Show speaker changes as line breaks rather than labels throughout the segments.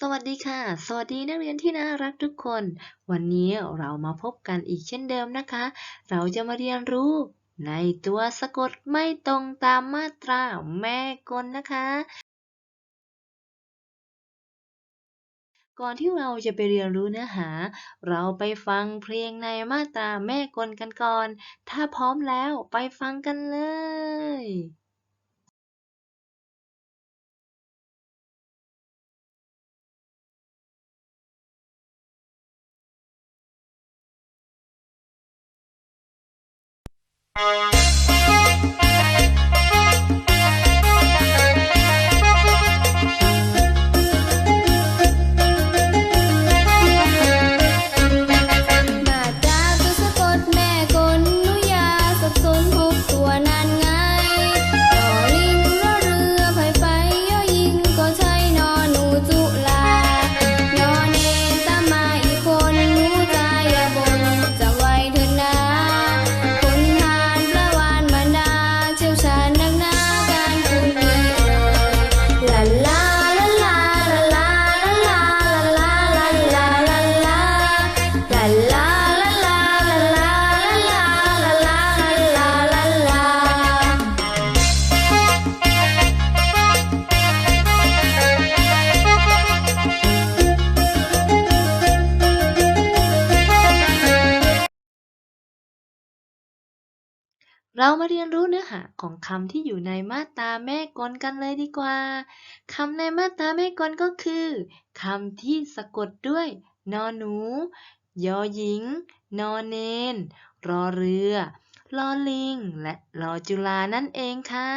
สวัสดีค่ะ สวัสดีนักเรียนที่น่ารักทุกคน วันนี้เรามาพบกันอีกเช่นเดิมนะคะ เราจะมาเรียนรู้ ในตัวสะกดไม่ตรงตามมาตราแม่กลนนะคะ ก่อนที่เราจะไปเรียนรู้เนื้อหา เราไปฟังเพลงในมาตราแม่กลกันก่อน ถ้าพร้อมแล้วไปฟังกันเลย
เรามาเรียนรู้เนื้
อหาของคำที่อยู่ในมาตราแม่กลกันเลยดีกว่า คำในมาตราแม่กลก็คือคำที่สะกดด้วยนอหนู ยอหญิง นอเนน รอเรือ ลอลิง และลอจุฬานั่นเองค่ะ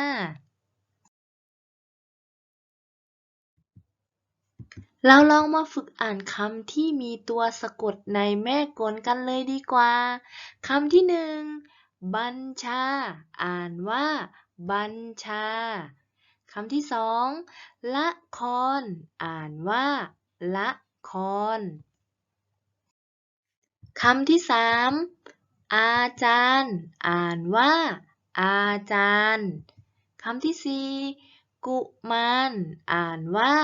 เราลองมาฝึกอ่านคำที่มีตัวสะกดในแม่กลกันเลยดีกว่า คำที่หนึ่ง บัญชา อ่านว่า บัญชา คำที่สองละคร อ่านว่า ละคร คำที่สามอาจารย์ อ่านว่า อาจารย์ คำที่สี่กุมาร อ่านว่า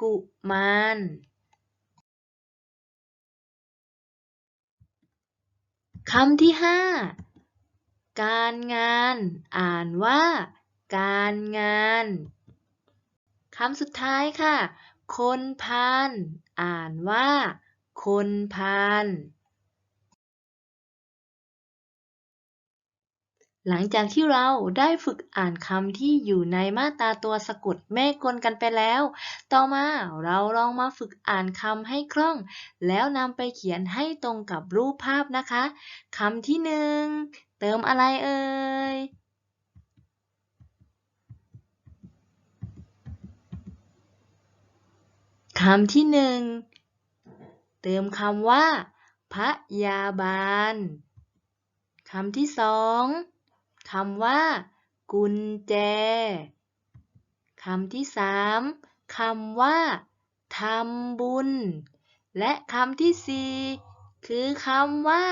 กุมารคำที่ห้า การงาน อ่านว่า การงานคำสุดท้ายค่ะ คนพาน อ่านว่า คนพาน หลังจากที่เราได้ฝึกอ่านคำที่อยู่ในมาตราตัวสะกดแม่กลกันไปแล้ว ต่อมาเราลองมาฝึกอ่านคำให้คล่อง แล้วนำไปเขียนให้ตรงกับรูปภาพนะคะคำที่หนึ่งเติมอะไรเอ่ยคำที่หนึ่งเติมคำว่าพยาบาลคำที่สอง คำว่า กุญแจคำที่สามคำว่าทำบุญ และคำที่สี่คือคำว่า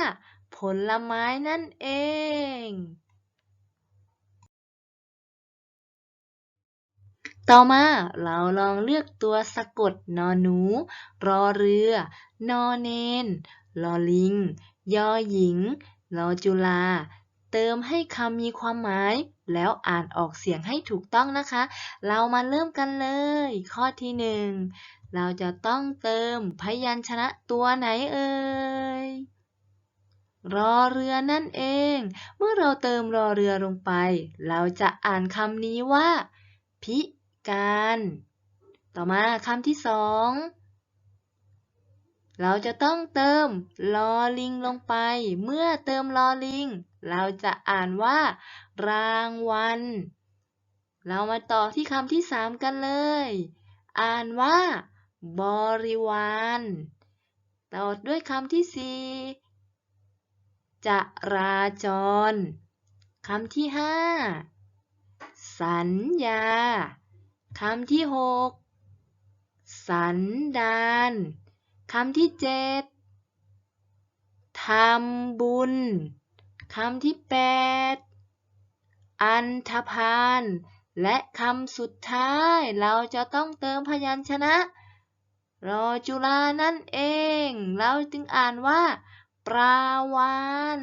ผลไม้นั่นเอง ต่อมาเราลองเลือกตัวสะกดนอหนู รอเรือ นอเนน ลอลิง ยอหญิง ลอจุฬา เติมให้คำมีความหมาย แล้วอ่านออกเสียงให้ถูกต้องนะคะ เรามาเริ่มกันเลย ข้อที่หนึ่งเราจะต้องเติมพยัญชนะตัวไหนเอ่ยรอเรือนั่นเอง เมื่อเราเติมรอเรือลงไป เราจะอ่านคำนี้ว่า พิการ ต่อมาคำที่สอง เราจะต้องเติมลอลิงลงไป เมื่อเติมลอลิง เราจะอ่านว่า รางวัล เรามาต่อที่คำที่สามกันเลย อ่านว่า บริวารต่อด้วยคำที่สี่จราจร คำที่ห้าสัญญา คำที่หกสันดาน คำที่เจ็ดทำบุญ คำที่แปดอันธพาล และคำสุดท้ายเราจะต้องเติมพยัญชนะ รอจุฬานั่นเอง เราจึงอ่านว่าปลาวาน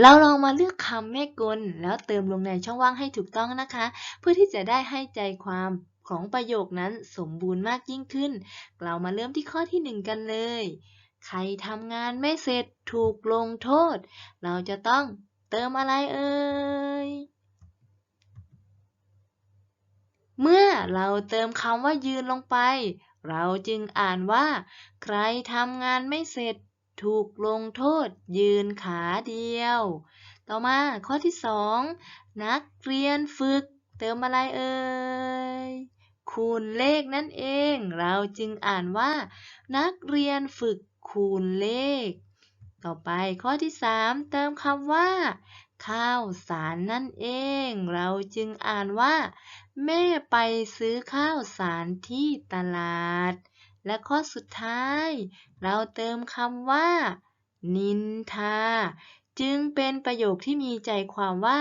เราลองมาเลือกคำแม่กล แล้วเติมลงในช่องว่างให้ถูกต้องนะคะ เพื่อที่จะได้ให้ใจความ ของประโยคนั้นสมบูรณ์มากยิ่งขึ้น เรามาเริ่มที่ข้อที่หนึ่งกันเลย ใครทำงานไม่เสร็จถูกลงโทษ เราจะต้องเติมอะไรเอ่ย เมื่อเราเติมคำว่ายืนลงไป เราจึงอ่านว่า ใครทำงานไม่เสร็จถูกลงโทษ ยืนขาเดียว ต่อมาข้อที่สองนักเรียนฝึก เติมอะไรเอ่ย คูณเลขนั่นเอง เราจึงอ่านว่า นักเรียนฝึกคูณเลข ต่อไปข้อที่สามเติมคำว่า ข้าวสารนั่นเอง เราจึงอ่านว่า แม่ไปซื้อข้าวสารที่ตลาด และข้อสุดท้าย เราเติมคำว่า นินทา จึงเป็นประโยคที่มีใจความว่า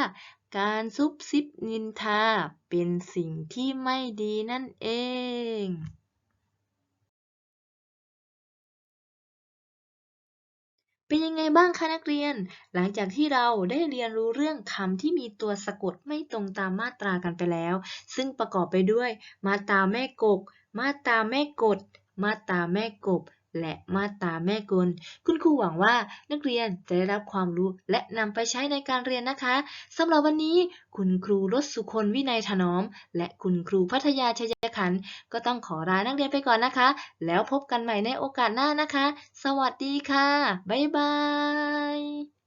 การซุบซิบนินทาเป็นสิ่งที่ไม่ดีนั่นเองเป็นยังไงบ้างคะนักเรียน หลังจากที่เราได้เรียนรู้เรื่องคำที่มีตัวสะกดไม่ตรงตามมาตรากันไปแล้ว ซึ่งประกอบไปด้วย มาตราแม่กก มาตราแม่กด มาตราแม่กบ และมาตราแม่กล คุณครูหวังว่านักเรียนจะได้รับความรู้และนำไปใช้ในการเรียนนะคะสำหรับวันนี้คุณครูรสสุคนวินัยถนอม และคุณครูพัทยาชัยขัน ก็ต้องขอลานักเรียนไปก่อนนะคะ แล้วพบกันใหม่ในโอกาสหน้านะคะ สวัสดีค่ะ บ๊ายบาย